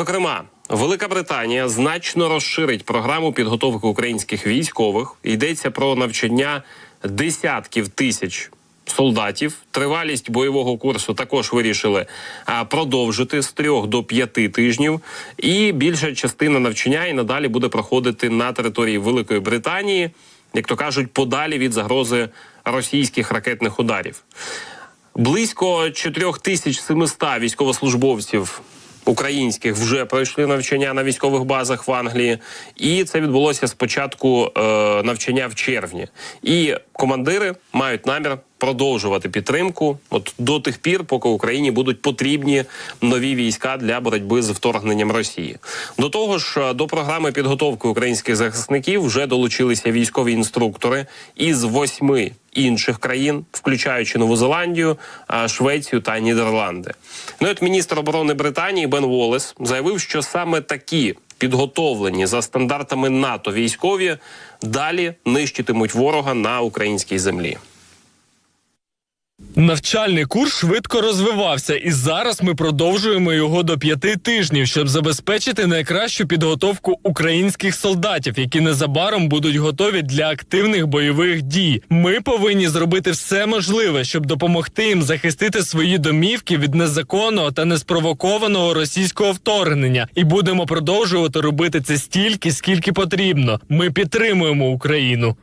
Зокрема, Велика Британія значно розширить програму підготовки українських військових. Йдеться про навчання десятків тисяч солдатів. Тривалість бойового курсу також вирішили продовжити з трьох до п'яти тижнів. І більша частина навчання і надалі буде проходити на території Великої Британії, як то кажуть, подалі від загрози російських ракетних ударів. Близько 4700 військовослужбовців українських вже пройшли навчання на військових базах в Англії, і це відбулося спочатку е, навчання в червні. І командири мають намір продовжувати підтримку от до тих пір, поки Україні будуть потрібні нові війська для боротьби з вторгненням Росії. До того ж, е, до програми підготовки українських захисників вже долучилися військові інструктори із восьми інших країн, включаючи Нову Зеландію, Швецію та Нідерланди. Ну і от міністр оборони Британії Бен Волес заявив, що саме такі підготовлені за стандартами НАТО військові далі нищитимуть ворога на українській землі. Навчальний курс швидко розвивався, і зараз ми продовжуємо його до п'яти тижнів, щоб забезпечити найкращу підготовку українських солдатів, які незабаром будуть готові для активних бойових дій. Ми повинні зробити все можливе, щоб допомогти їм захистити свої домівки від незаконного та неспровокованого російського вторгнення, і будемо продовжувати робити це стільки, скільки потрібно. Ми підтримуємо Україну.